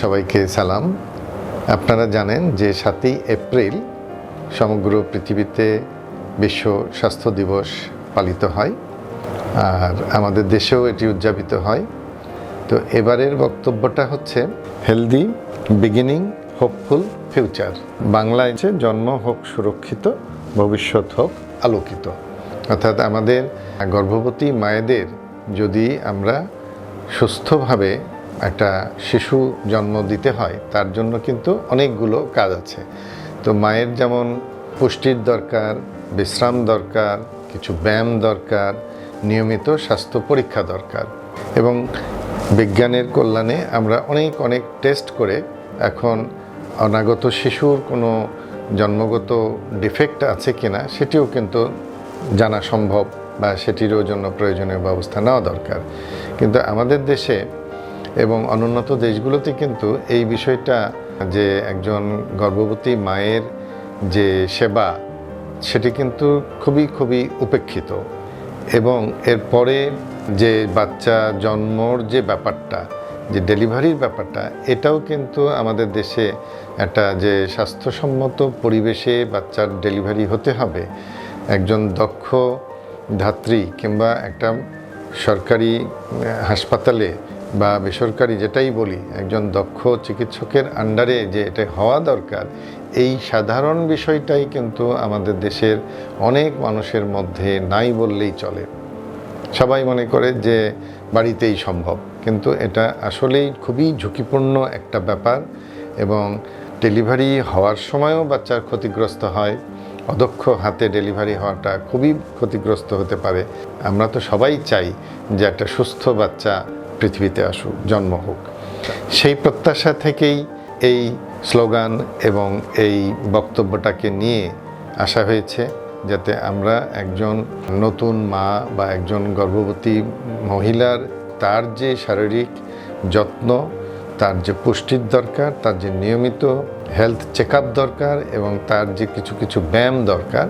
সবাইকে সালাম। আপনারা জানেন যে সাতই এপ্রিল সমগ্র পৃথিবীতে বিশ্ব স্বাস্থ্য দিবস পালিত হয়, আর আমাদের দেশেও এটি উদযাপিত হয়। তো এবারের বক্তব্যটা হচ্ছে হেলদি বিগিনিং হোপফুল ফিউচার বাংলায় যে জন্ম হোক সুরক্ষিত, ভবিষ্যৎ হোক আলোকিত। অর্থাৎ আমাদের গর্ভবতী মায়েদের যদি আমরা সুস্থভাবে একটা শিশু জন্ম দিতে হয়, তার জন্য কিন্তু অনেকগুলো কাজ আছে। তো মায়ের যেমন পুষ্টির দরকার, বিশ্রাম দরকার, কিছু ব্যায়াম দরকার, নিয়মিত স্বাস্থ্য পরীক্ষা দরকার। এবং বিজ্ঞানের কল্যাণে আমরা অনেক অনেক টেস্ট করে এখন অনাগত শিশুর কোনো জন্মগত ডিফেক্ট আছে কিনা, সেটিও কিন্তু জানা সম্ভব বা সেটিরও জন্য প্রয়োজনীয় ব্যবস্থা নেওয়া দরকার। কিন্তু আমাদের দেশে এবং অনুন্নত দেশগুলোতে কিন্তু এই বিষয়টা যে একজন গর্ভবতী মায়ের যে সেবা, সেটি কিন্তু খুবই খুবই উপেক্ষিত। এবং এরপরে যে বাচ্চা জন্মর যে ব্যাপারটা, যে ডেলিভারির ব্যাপারটা, এটাও কিন্তু আমাদের দেশে একটা যে স্বাস্থ্যসম্মত পরিবেশে বাচ্চার ডেলিভারি হতে হবে। একজন দক্ষ ধাত্রী কিংবা একটা সরকারি হাসপাতালে বা বেসরকারি যেটাই বলি, একজন দক্ষ চিকিৎসকের আন্ডারে যে এটা হওয়া দরকার, এই সাধারণ বিষয়টাই কিন্তু আমাদের দেশের অনেক মানুষের মধ্যে নাই বললেই চলে। সবাই মনে করে যে বাড়িতেই সম্ভব, কিন্তু এটা আসলেই খুবই ঝুঁকিপূর্ণ একটা ব্যাপার এবং ডেলিভারি হওয়ার সময়ও বাচ্চার ক্ষতিগ্রস্ত হয়, অদক্ষ হাতে ডেলিভারি হওয়াটা খুবই ক্ষতিগ্রস্ত হতে পারে। আমরা তো সবাই চাই যে একটা সুস্থ বাচ্চা পৃথিবীতে আসুক, জন্ম হোক। সেই প্রত্যাশা থেকেই এই স্লোগান এবং এই বক্তব্যটাকে নিয়ে আসা হয়েছে, যাতে আমরা একজন নতুন মা বা একজন গর্ভবতী মহিলার তার যে শারীরিক যত্ন, তার যে পুষ্টির দরকার, তার যে নিয়মিত হেলথ চেক দরকার এবং তার যে কিছু কিছু ব্যায়াম দরকার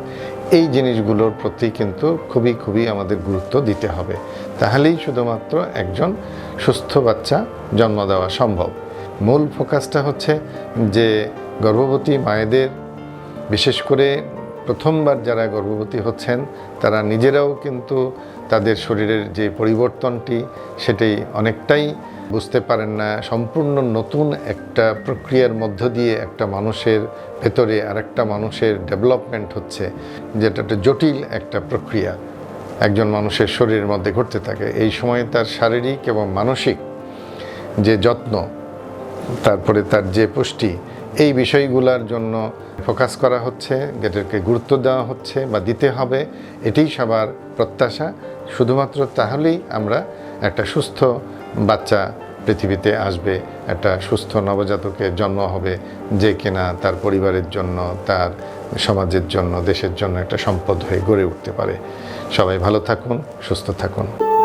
এই জিনিসগুলোর প্রতি কিন্তু খুবই খুবই আমাদের গুরুত্ব দিতে হবে। তাহলেই শুধুমাত্র একজন সুস্থ বাচ্চা জন্ম দেওয়া সম্ভব। মূল ফোকাসটা হচ্ছে যে গর্ভবতী মায়েদের, বিশেষ করে প্রথমবার যারা গর্ভবতী হচ্ছেন, তারা নিজেরাও কিন্তু তাদের শরীরের যে পরিবর্তনটি সেটি অনেকটাই বুঝতে পারেন না, সম্পূর্ণ নতুন একটা প্রক্রিয়ার মধ্য দিয়ে একটা মানুষের ভেতরে আরেকটা মানুষের ডেভেলপমেন্ট হচ্ছে, যেটা একটা জটিল একটা প্রক্রিয়া। একজন মানুষের শরীরের মধ্যে ঘটতে থাকে। এই সময়ে তার শারীরিক এবং মানসিক যে যত্ন, তারপরে তার যে পুষ্টি, এই বিষয়গুলোর জন্য ফোকাস করা হচ্ছে, যেটাকে গুরুত্ব দেওয়া হচ্ছে বা দিতে হবে, এটাই সবার প্রত্যাশা। শুধুমাত্র তাহলেই আমরা একটা সুস্থ বাচ্চা পৃথিবীতে আসবে, একটা সুস্থ নবজাতকের জন্ম হবে যে কিনা তার পরিবারের জন্য, তার সমাজের জন্য, দেশের জন্য একটা সম্পদ হয়ে গড়ে উঠতে পারে। সবাই ভালো থাকুন, সুস্থ থাকুন।